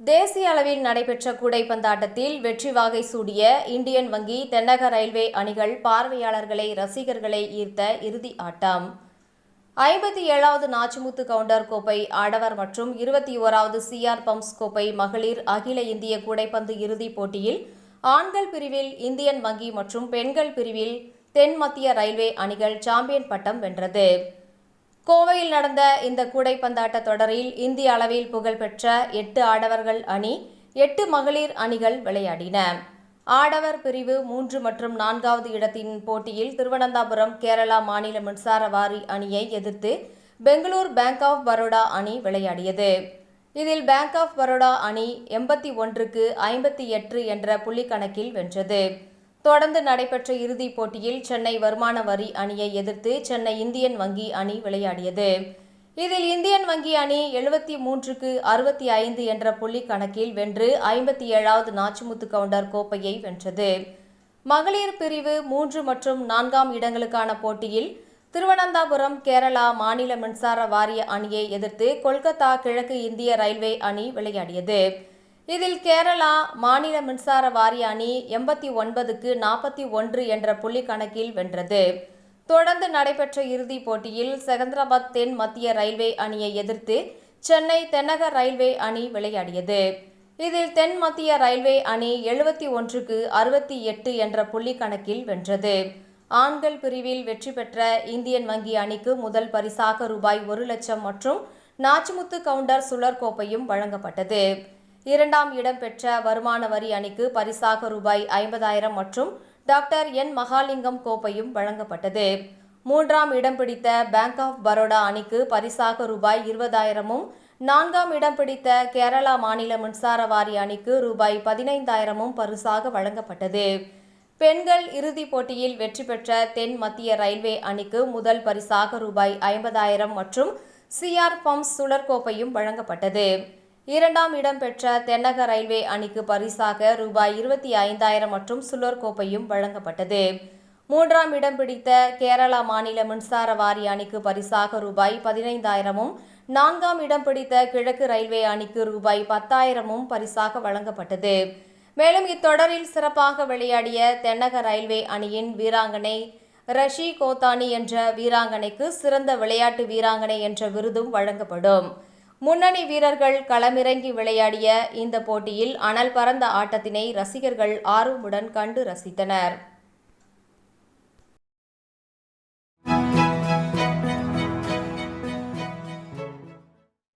தேசிய அளவில் நடைபெற்ற கூடைப்பந்தாட்டத்தில் வெற்றி வாகை சூடிய இந்தியன் வங்கி தென்னக ரயில்வே அணிகள் பார்வையாளர்களை ரசிகர்களை ஈர்த்த இறுதி ஆட்டம். ஐம்பத்தி ஏழாவது நாச்சிமுத்து கவுண்டர் கோப்பை ஆடவர் மற்றும் இருபத்தி ஓராவது சிஆர் பம்ப்ஸ் கோப்பை மகளிர் அகில இந்திய கூடைப்பந்து இறுதிப் போட்டியில் ஆண்கள் பிரிவில் இந்தியன் வங்கி மற்றும் பெண்கள் பிரிவில் தென் மத்திய ரயில்வே அணிகள் சாம்பியன் பட்டம் வென்றது. கோவையில் நடந்த இந்த கூடைப்பந்தாட்ட தொடரில் இந்திய அளவில் புகழ்பெற்ற எட்டு ஆடவர்கள் அணி எட்டு மகளிர் அணிகள் விளையாடின. ஆடவர் பிரிவு மூன்று மற்றும் நான்காவது இடத்தின் போட்டியில் திருவனந்தபுரம் கேரளா மாநில மின்சார வாரி அணியை எதிர்த்து பெங்களூர் பேங்க் ஆஃப் பரோடா அணி விளையாடியது. இதில் பேங்க் ஆஃப் பரோடா அணி எண்பத்தி ஒன்றுக்கு ஐம்பத்தி எட்டு என்ற புள்ளிக்கணக்கில் வென்றது. தொடர்ந்து நடைபெற்ற இறுதிப் போட்டியில் சென்னை வருமான வரி அணியை எதிர்த்து சென்னை இந்தியன் வங்கி அணி விளையாடியது. இதில் இந்தியன் வங்கி அணி எழுபத்தி மூன்றுக்கு அறுபத்தி ஐந்து என்ற புள்ளி கணக்கில் வென்று ஐம்பத்தி ஏழாவது நாச்சிமுத்து கவுண்டர் கோப்பையை வென்றது. மகளிர் பிரிவு மூன்று மற்றும் நான்காம் இடங்களுக்கான போட்டியில் திருவனந்தபுரம் கேரளா மாநில மின்சார வாரிய அணியை எதிர்த்து கொல்கத்தா கிழக்கு இந்திய ரயில்வே அணி விளையாடியது. இதில் கேரளா மாநில மின்சார வாரிய அணி எண்பத்தி ஒன்பதுக்கு நாற்பத்தி ஒன்று என்ற புள்ளி கணக்கில் வென்றது. தொடர்ந்து நடைபெற்ற இறுதிப் போட்டியில் செகந்திராபாத் தென் மத்திய ரயில்வே அணியை எதிர்த்து சென்னை தென்னக ரயில்வே அணி விளையாடியது. இதில் தென் மத்திய ரயில்வே அணி எழுபத்தி ஒன்றுக்கு அறுபத்தி எட்டு என்ற புள்ளி கணக்கில் வென்றது. ஆண்கள் பிரிவில் வெற்றி பெற்ற இந்தியன் வங்கி அணிக்கு முதல் பரிசாக ரூபாய் ஒரு லட்சம் மற்றும் நாச்சிமுத்து கவுண்டர் சுழற் கோப்பையும் வழங்கப்பட்டது. இரண்டாம் இடம் பெற்ற வருமான வரி அணிக்கு பரிசாக ரூபாய் ஐம்பதாயிரம் மற்றும் டாக்டர் என் மகாலிங்கம் கோப்பையும் வழங்கப்பட்டது. மூன்றாம் இடம் பிடித்த பேங்க் ஆஃப் பரோடா அணிக்கு பரிசாக ரூபாய் இருபதாயிரமும் நான்காம் இடம் பிடித்த கேரளா மாநில மின்சார வாரிய அணிக்கு ரூபாய் பதினைந்தாயிரமும் பரிசாக வழங்கப்பட்டது. பெண்கள் இறுதிப் போட்டியில் வெற்றி பெற்ற தென் மத்திய ரயில்வே அணிக்கு முதல் பரிசாக ரூபாய் ஐம்பதாயிரம் மற்றும் சிஆர் பம்ப்ஸ் சுழற்கோப்பையும் வழங்கப்பட்டது. இரண்டாம் இடம் பெற்ற தென்னக ரயில்வே அணிக்கு பரிசாக ரூபாய் இருபத்தி ஐந்தாயிரம் மற்றும் சுழற் கோப்பையும் வழங்கப்பட்டது. மூன்றாம் இடம் பிடித்த கேரளா மாநில மின்சார வாரிய அணிக்கு பரிசாக ரூபாய் பதினைந்தாயிரமும் நான்காம் இடம் பிடித்த கிழக்கு ரயில்வே அணிக்கு ரூபாய் பத்தாயிரமும் பரிசாக வழங்கப்பட்டது. மேலும் இத்தொடரில் சிறப்பாக விளையாடிய தென்னக ரயில்வே அணியின் வீராங்கனை ரஷி கோத்தானி என்ற வீராங்கனைக்கு சிறந்த விளையாட்டு வீராங்கனை என்ற விருதும் வழங்கப்படும். முன்னணி வீரர்கள் களமிறங்கி விளையாடிய இந்த போட்டியில் அனல் பறந்த ஆட்டத்தினை ரசிகர்கள் ஆர்வமுடன் கண்டு ரசித்தனர்.